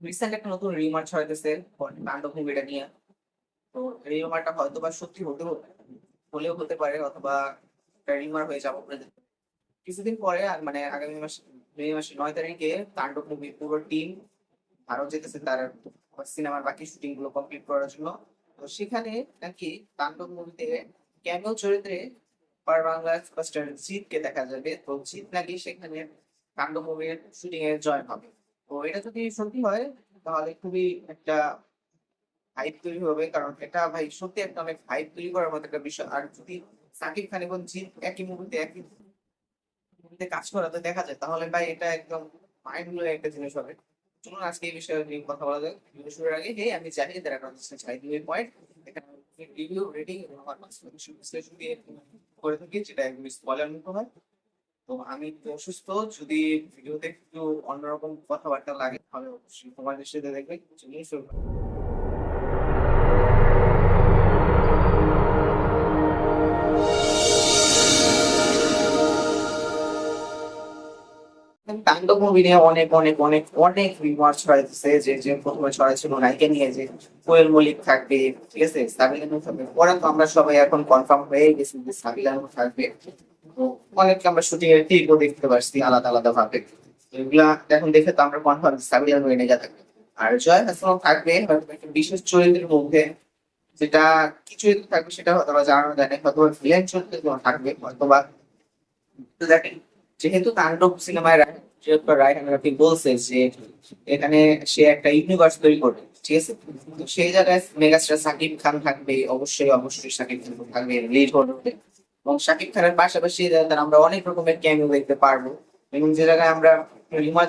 Recent একটা নতুন রিমার ছড়াইতেছে তাণ্ডব মুভিটা নিয়ে। তো রিমারটা হয়তো বা সত্যি হতে হলেও হতে পারে, অথবা রিমার হয়ে যাব কিছুদিন পরে মানে আগামী মাস, মে মাসের নয় তারিখে তাণ্ডব মুভি পুরো টিম ভারত যেতেছে তার সিনেমার বাকি শুটিংগুলো কমপ্লিট করার জন্য। তো সেখানে নাকি তাণ্ডব মুভিতে ক্যামিও চরিত্রে পার বাংলা সুপারস্টার জিৎকে দেখা যাবে। তো জিৎ নাকি সেখানে তাণ্ডব মুভির শুটিং এ জয়েন হবে। তো এটা যদি সত্যি হয়, তাহলে খুবই একটা হাইপ তৈরি হবে, কারণ এটা ভাই সত্যি একটা অনেক হাইপ তৈরি করার মতো একটা বিষয়। আর যদি সাকিব খান এবং জিৎ একই মুভিতে একই মুভিতে কাজ করা তো দেখা যায়, তাহলে ভাই এটা একদম মাইন্ড ব্লোয়িং একটা জিনিস হবে। চলুন আজকে এই বিষয়ে নিয়ে কথা বলা যাক। ভিডিও শুরুর আগে, হে, আমি জানি তারা কারণ চাই দুই পয়েন্ট এখানে রিভিউ রেটিং এবং আমার বিশ্লেষণ দিয়ে করে থাকি, যেটা একদম স্পয়লার মুক্ত হয় তো আমি একটু অসুস্থ, যদি ভিডিওতে একটু অন্যরকম কথাবার্তা লাগে, তাহলে অবশ্যই তোমার দৃষ্টিতে দেখবে চলুন শুরু তাণ্ডব মুভি নিয়ে অনেক অনেক অনেক অনেক রিমার ছড়াইতেছে, যে যে প্রথমে ছড়াইছিল নায়িকা নিয়ে, যে কোয়েল মল্লিক থাকবে, ঠিক আছে? সাবিলানু থাকবে। পরে তো আমরা সবাই এখন কনফার্ম হয়ে গেছি যে সাবিলানু থাকবে। তো অনেক আমরা শুটিং এর টিপও দেখতে পারছি, আলাদা আলাদা ভাবে। এগুলা এখন দেখে তো আমরা কনফার্ম সাবিলানু এনে যা থাকবে আর জয় হাসান থাকবে একটা বিশেষ চরিত্রের মধ্যে যেটা কি চরিত্র থাকবে সেটা হয়তো জানানো যায় না হয়তো ভিলেন চরিত্রে থাকবে, হয়তো বা যেহেতু তাণ্ডব সিনেমায় যেহেতু রায়হান রাফি বলছে যে এখানে সে একটা ইউনিভার্স তৈরি করবে, ঠিক আছে? সেই জায়গায় মেগাস্টার সাকিব খান থাকবে, অবশ্যই অবশ্যই সাকিব খান থাকবে লিড হবে এবং সাকিব খানের পাশাপাশি আমরা অনেক রকমের ক্যামিও দেখতে পারব। এবং যে জায়গায় আমরা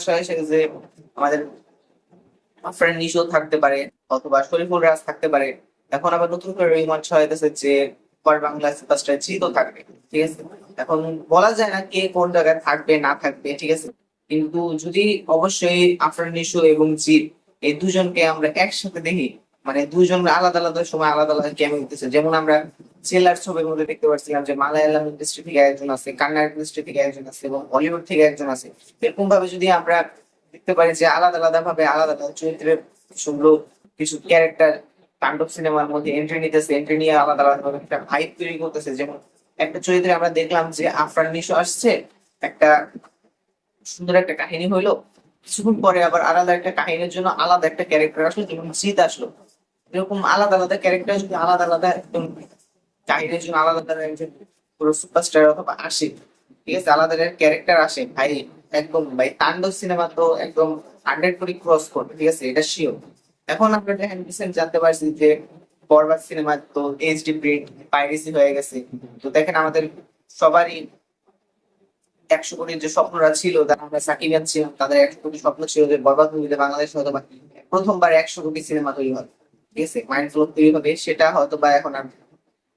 ছয় সে যে আমাদের ফ্রেন্ড নিশো থাকতে পারে অথবা শরীফুল রাজ থাকতে পারে। এখন আবার নতুন করে ছয় হইতেছে যে পর বাংলা সুপারস্টার জিতও থাকবে, ঠিক আছে? এখন বলা যায় না কে কোন জায়গায় থাকবে, না থাকবে, ঠিক আছে? কিন্তু যদি অবশ্যই আফরান নিশো এবং জিৎ এই দুজনকে আমরা একসাথে দেখি মানে দুজন আলাদা আলাদা সময় আলাদা আলাদা কেমন হইতেছে। যেমন আমরা জেলার ছবির মধ্যে দেখতে পাচ্ছিলাম যে মালায়ালাম ইন্ডাস্ট্রি থেকে একজন আছে কান্নাড় ইন্ডাস্ট্রি থেকে একজন আছে এবং বলিউড থেকে একজন আছে। এরকম ভাবে যদি আমরা দেখতে পারি যে আলাদা আলাদা ভাবে আলাদা আলাদা চরিত্রের কিছু কিছু ক্যারেক্টার তাণ্ডব সিনেমার মধ্যে এন্ট্রি নিতেছে এন্ট্রি নিয়ে আলাদা আলাদা ভাবে একটা হাইপ তৈরি করতেছে। যেমন একটা চরিত্রে আমরা দেখলাম যে আফরান নিশো আসছে, একটা সুন্দর একটা কাহিনী হইল। কিছুক্ষণ পরে আবার আলাদা একটা কাহিনীর জন্য আলাদা একটা ক্যারেক্টার আসলো, যেমন জিৎ আসলো। এরকম আলাদা আলাদা ক্যারেক্টার যদি আলাদা আলাদা একদম কাহিনীর জন্য আলাদা আলাদা একজন পুরো সুপারস্টার অথবা আসে, ঠিক আছে? আলাদা ক্যারেক্টার আসে, ভাই, একদম, ভাই, তাণ্ডব সিনেমা তো একদম হান্ড্রেড কোটি ক্রস করবে, ঠিক আছে? এটা শিওর এখন আমরা দেখেন রিসেন্ট জানতে পারছি যে বরবাদ সিনেমা তো এইচডি প্রিন্ট পাইরেসি হয়ে গেছে। তো দেখেন আমাদের সবারই একশো কোটির যে স্বপ্নরা ছিল, তারা আমরা সাকিবিয়ান ছিলাম, তাদের একশো কোটি স্বপ্ন ছিল যে বরবাদ মুভিতে বাংলাদেশ হয়তো প্রথমবার একশো কোটি সিনেমা তৈরি হবে আছে মাইন্ড ফ্লো তৈরি হবে, সেটা হয়তো বা এখন আর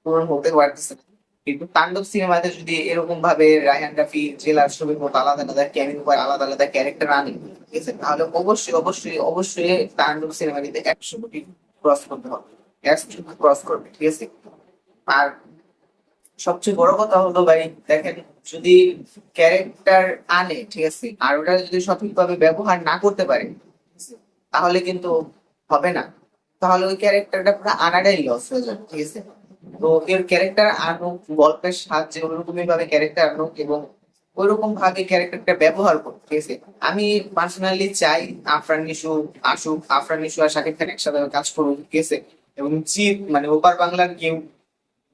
পূরণ হতে পারতেছে না। কিন্তু তাণ্ডব সিনেমাতে যদি এরকম ভাবে রায়হান রাফি জেলার ছবির মতো আলাদা আলাদা ক্যামিং করে আলাদা আলাদা ক্যারেক্টার আনে, ঠিক তাহলে অবশ্যই অবশ্যই অবশ্যই তাণ্ডব সিনেমা নিতে একশো কোটি ক্রস করতে হবে। একশো ক্রস করবে, ঠিক আছে? আর সবচেয়ে বড় কথা হলো ভাই, দেখেন, যদি ক্যারেক্টার আনে, ঠিক আছে, আর ওটা যদি সঠিকভাবে ব্যবহার না করতে পারে, তাহলে কিন্তু হবে না। তাহলে ওই ক্যারেক্টারটা পুরো আনাটাই লস হয়ে যাবে, ঠিক আছে? তো এর ক্যারেক্টার আনুক, গল্পের সাহায্যে ওরকমই ভাবে ক্যারেক্টার আনুক এবং ওইরকম ভাবে ক্যারেক্টারটা ব্যবহার করুক, ঠিক আছে? আমি পার্সোনালি চাই আফরান নিশু আসুক, আফরান নিশু আর শাকিব খান একসাথে কাজ করুক, ঠিক আছে? এবং জিৎ মানে ওপার বাংলার কেউ,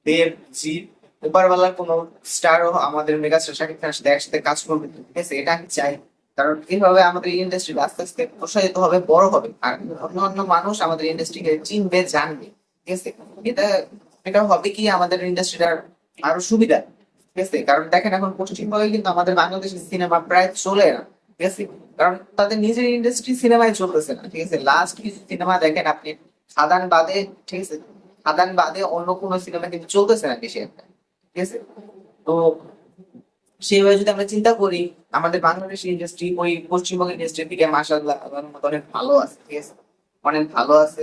দেব, জিৎ, ওপার বাংলার কোনো স্টারও আমাদের মেগাস্টার শাকিব খানের সাথে একসাথে কাজ করবে, ঠিক আছে? এটা আমি চাই। কারণ এইভাবে আমাদের ইন্ডাস্ট্রি আস্তে আস্তে প্রসারিত হবে, বড় হবে। আর অন্য অন্য মানুষ আমাদের ইন্ডাস্ট্রিকে চিনবে, জানবে। ঠিক আছে? এটা এটা হবে কি আমাদের ইন্ডাস্ট্রিটার আরও সুবিধা। ঠিক আছে? কারণ দেখেন এখন পশ্চিমবঙ্গে কিন্তু আমাদের বাংলাদেশের সিনেমা প্রায় চলে না। ঠিক আছে? কারণ তাদের নিজের ইন্ডাস্ট্রি সিনেমায় চলতেছে না। ঠিক আছে? লাস্ট সিনেমা দেখেন আপনি সাধারণ বাদে ঠিক আছে? সাধারণ বাদে অন্য কোনো সিনেমা কিন্তু চলতেছে না একটা ঠিক আছে? তো সেইভাবে যদি আমরা চিন্তা করি আমাদের বাংলাদেশ ইন্ডাস্ট্রি ওই পশ্চিমবঙ্গের ইন্ডাস্ট্রি থেকে মাসাল্লাহ অনেক ভালো আছে, ঠিক আছে? অনেক ভালো আছে।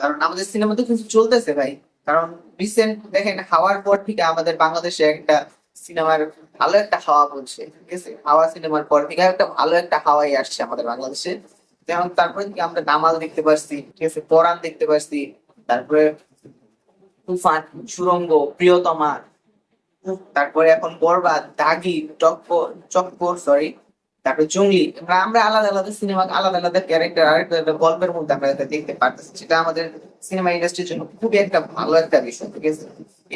কারণ আমাদের সিনেমা তো কিছু চলতেছে ভাই। কারণ রিসেন্ট দেখেন, হাওয়ার পর থেকে আমাদের বাংলাদেশে একটা সিনেমার ভালো একটা হাওয়া বলছে, ঠিক আছে? হাওয়া সিনেমার পর থেকে একটা ভালো একটা হাওয়াই আসছে আমাদের বাংলাদেশে। যেমন তারপরে থেকে আমরা দামাল দেখতে পারছি, ঠিক আছে? পরাণ দেখতে পারছি। তারপরে তুফান, সুরঙ্গ, প্রিয়তমা তারপরে এখন বরবাদ দাগি টক্কর চক্কর সরি তারপরে জঙ্গলি আমরা আলাদা আলাদা সিনেমা আলাদা আলাদা ক্যারেক্টার আরেকটা একটা গল্পের মধ্যে আমরা দেখতে পারতেছি সেটা আমাদের সিনেমা ইন্ডাস্ট্রির জন্য খুবই একটা ভালো একটা বিষয়, ঠিক আছে?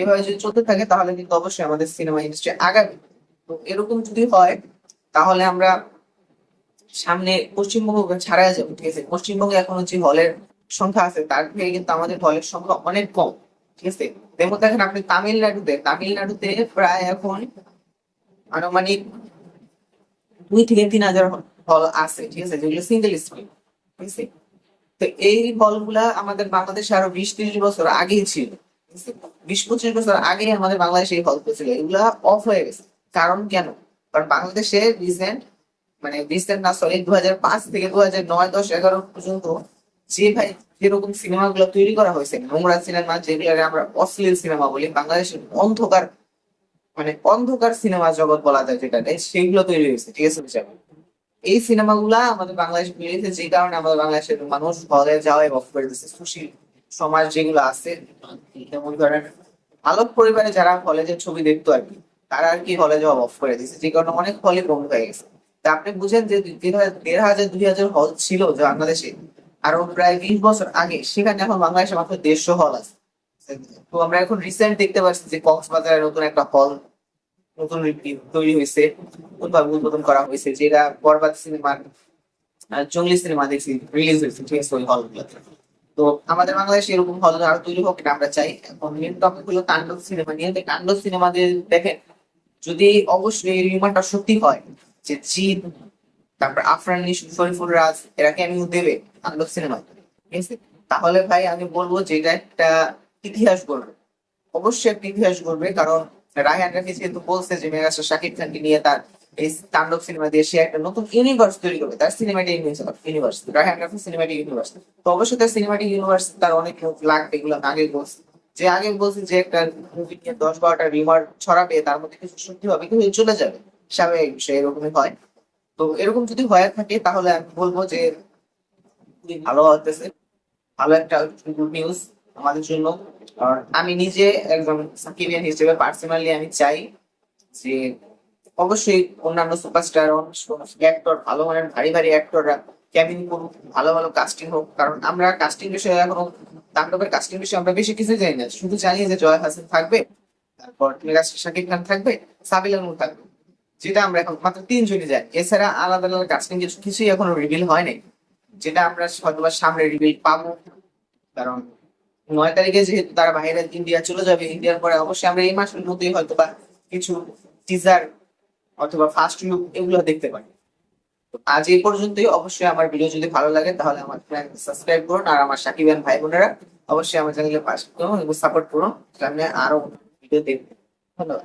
এভাবে যদি চলতে থাকে, তাহলে কিন্তু অবশ্যই আমাদের সিনেমা ইন্ডাস্ট্রি আগাবে। তো এরকম যদি হয়, তাহলে আমরা সামনে পশ্চিমবঙ্গ ছাড়া যাব, ঠিক আছে? পশ্চিমবঙ্গে এখনও যে হলের সংখ্যা আছে, তার থেকে কিন্তু আমাদের হলের সংখ্যা অনেক কম, ঠিক আছে? যেমন দেখেন, আপনি তামিলনাড়ুতে তামিলনাড়ুতে প্রায় এখন আনুমানিক দুই থেকে তিন হাজার হল আছে, ঠিক আছে? যেগুলো সিঙ্গেল স্ক্রিন তো এই হলগুলা আমাদের বাংলাদেশে আরও বিশ, তিরিশ বছর আগেই ছিল বিশ, পঁচিশ বছর আগেই আমাদের বাংলাদেশে এই হল ছিল এগুলা অফ হয়ে গেছে। কারণ কেন? কারণ বাংলাদেশে রিসেন্ট মানে রিসেন্ট না সরি দু হাজার পাঁচ থেকে দু হাজার নয়, দশ, এগারো পর্যন্ত যে ভাই, যেরকম সিনেমাগুলো তৈরি করা হয়েছে, নোংরা সিনেমা যেগুলো আমরা অশ্লীল সিনেমা বলি, বাংলাদেশের অন্ধকার মানে অন্ধকার সিনেমা জগৎ বলা যায় যেটা সেইগুলো তৈরি হয়েছে, ঠিক আছে বিষয় এই সিনেমাগুলা আমাদের বাংলাদেশে বেরিয়েছে যে কারণে আমাদের বাংলাদেশের মানুষ হলে যাওয়াই অফ করে দিচ্ছে সুশীল সমাজ যেগুলো আছে, যেমন ধরেন ভালো পরিবারে যারা যে ছবি দেখতো আর কি, তারা আর কি হলে যাওয়া অফ করে দিচ্ছে যে কারণে অনেক হলে বন্ধ হয়ে গেছে। তা আপনি বুঝেন যে দেড় হাজার, দুই হাজার হল ছিল যে বাংলাদেশে আরও প্রায় বিশ বছর আগে, সেখানে এখন বাংলাদেশে মাত্র দেড়শো হল আছে। তো আমরা এখন রিসেন্ট দেখতে পাচ্ছি যে কক্সবাজারে নতুন একটা হল নতুন তৈরি হয়েছে, নতুনভাবে উদ্বোধন করা হয়েছে, যেটা বরবাদ সিনেমার জঙ্গলি সিনেমা দেখছি রিলিজ হয়েছে, ঠিক আছে, ওই হলগুলোতে তো আমাদের বাংলাদেশে এরকম হল আরও তৈরি হোক এটা আমরা চাই। এখন মেন টপিক হলো তাণ্ডব সিনেমা নিয়ে। তাণ্ডব সিনেমা দেখেন, যদি অবশ্যই এই রিমান্ডটা সত্যি হয়, যে জিৎ তারপর আফরান নিশু শরীফুল রাজ এরা কেন দেবে তাণ্ডব সিনেমা ঠিক আছে? তাহলে ভাই আমি বলব যে এটা একটা ইতিহাস গড়বে। অবশ্যই একটা ইতিহাস গড়বে, কারণ রায়হান রাফি যেহেতু বলছে যে মেগাস্টার শাকিব খানকে নিয়ে তার এই তাণ্ডব সিনেমা দিয়ে সে একটা নতুন ইউনিভার্স তৈরি করবে, তার cinematic universe Raihan Rafi cinematic universe তো অবশ্যই তার সিনেমাটিক ইউনিভার্স তার অনেক লাগবে, এগুলো আগে বলছি। যে আগে বলছি যে একটা মুভি নিয়ে দশ বারোটা রিমার ছড়াবে, তার মধ্যে কিছু সত্যি হবে, কিন্তু চলে যাবে। স্বাভাবিক বিষয়, এরকমই হয়। তো এরকম যদি হয়ে থাকে, তাহলে আমি বলব যে ভালো হতেছে। ভালো একটা গুড নিউজ আমাদের জন্য। আর আমি নিজে একজন সাকিবিয়ান হিসেবে পার্সোনালি আমি চাই যে অবশ্যই অন্যান্য সুপারস্টার অ্যাক্টর ভালো মানের ভারী ভারী অ্যাক্টররা ক্যাবিন করুক ভালো ভালো কাস্টিং হোক। কারণ আমরা কাস্টিং বিষয়ে এখনও তাণ্ডবের কাস্টিং বিষয়ে আমরা বেশি কিছু জানি না। শুধু জানি যে জয় হাসান থাকবে, তারপর শাকিব খান থাকবে, সাবিল নূর থাকবে। যেটা আমরা এখন মাত্র তিনজনই জানি। এছাড়া আলাদা আলাদা কাস্টিং কিছু কিছুই এখনও রিভিল হয় নাই। যেটা আমরা হয়তো সামনে রিভিল পাবো। কারণ নয় তারিখে যেহেতু তারা বাইরে ইন্ডিয়া চলে যাবে, ইন্ডিয়ার পরে অবশ্যই আমরা এই মাসের মধ্যেই হয়তো বা কিছু টিজার অথবা ফার্স্ট লুক এগুলো দেখতে পারি। আজ এই পর্যন্তই। অবশ্যই আমার ভিডিও যদি ভালো লাগে, তাহলে আমার চ্যানেল সাবস্ক্রাইব করুন। আর আমার সাকিবান ভাই বোনেরা, অবশ্যই আমার চ্যানেলে পাশ করুন এবং সাপোর্ট করুন। সামনে আরও ভিডিও দেখবেন ধন্যবাদ।